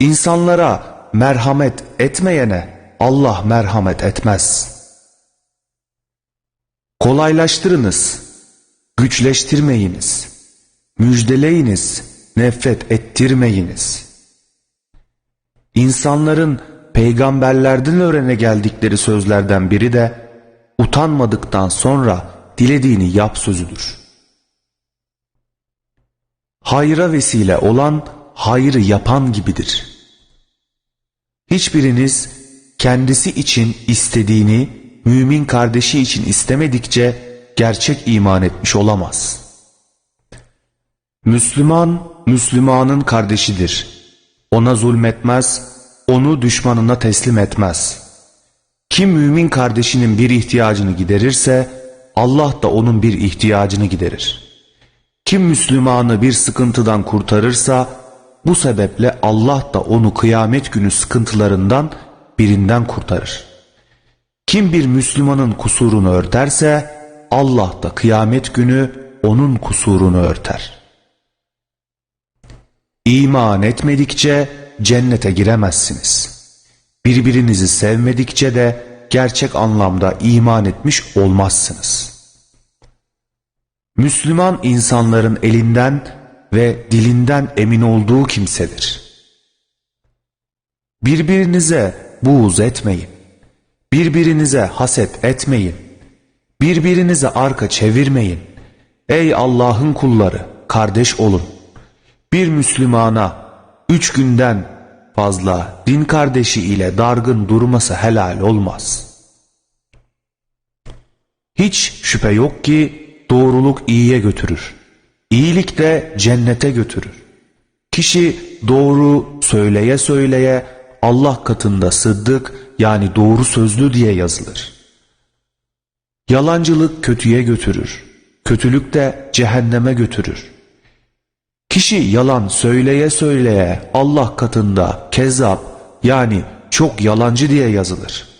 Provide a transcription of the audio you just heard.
İnsanlara merhamet etmeyene Allah merhamet etmez. Kolaylaştırınız, güçleştirmeyiniz, müjdeleyiniz, nefret ettirmeyiniz. İnsanların peygamberlerden öğrene geldikleri sözlerden biri de utanmadıktan sonra dilediğini yap sözüdür. Hayra vesile olan hayrı yapan gibidir. Hiçbiriniz kendisi için istediğini mümin kardeşi için istemedikçe gerçek iman etmiş olamaz. Müslüman, Müslümanın kardeşidir. Ona zulmetmez, onu düşmanına teslim etmez. Kim mümin kardeşinin bir ihtiyacını giderirse Allah da onun bir ihtiyacını giderir. Kim Müslümanı bir sıkıntıdan kurtarırsa bu sebeple Allah da onu kıyamet günü sıkıntılarından birinden kurtarır. Kim bir Müslümanın kusurunu örterse Allah da kıyamet günü onun kusurunu örter. İman etmedikçe cennete giremezsiniz. Birbirinizi sevmedikçe de gerçek anlamda iman etmiş olmazsınız. Müslüman insanların elinden ve dilinden emin olduğu kimsedir. Birbirinize buğz etmeyin. Birbirinize haset etmeyin. Birbirinize arka çevirmeyin. Ey Allah'ın kulları, kardeş olun. Bir Müslümana üç günden fazla din kardeşi ile dargın durması helal olmaz. Hiç şüphe yok ki doğruluk iyiye götürür. İyilik de cennete götürür. Kişi doğru söyleye söyleye Allah katında sıddık yani doğru sözlü diye yazılır. Yalancılık kötüye götürür. Kötülük de cehenneme götürür. Kişi yalan söyleye söyleye Allah katında kezzap yani çok yalancı diye yazılır.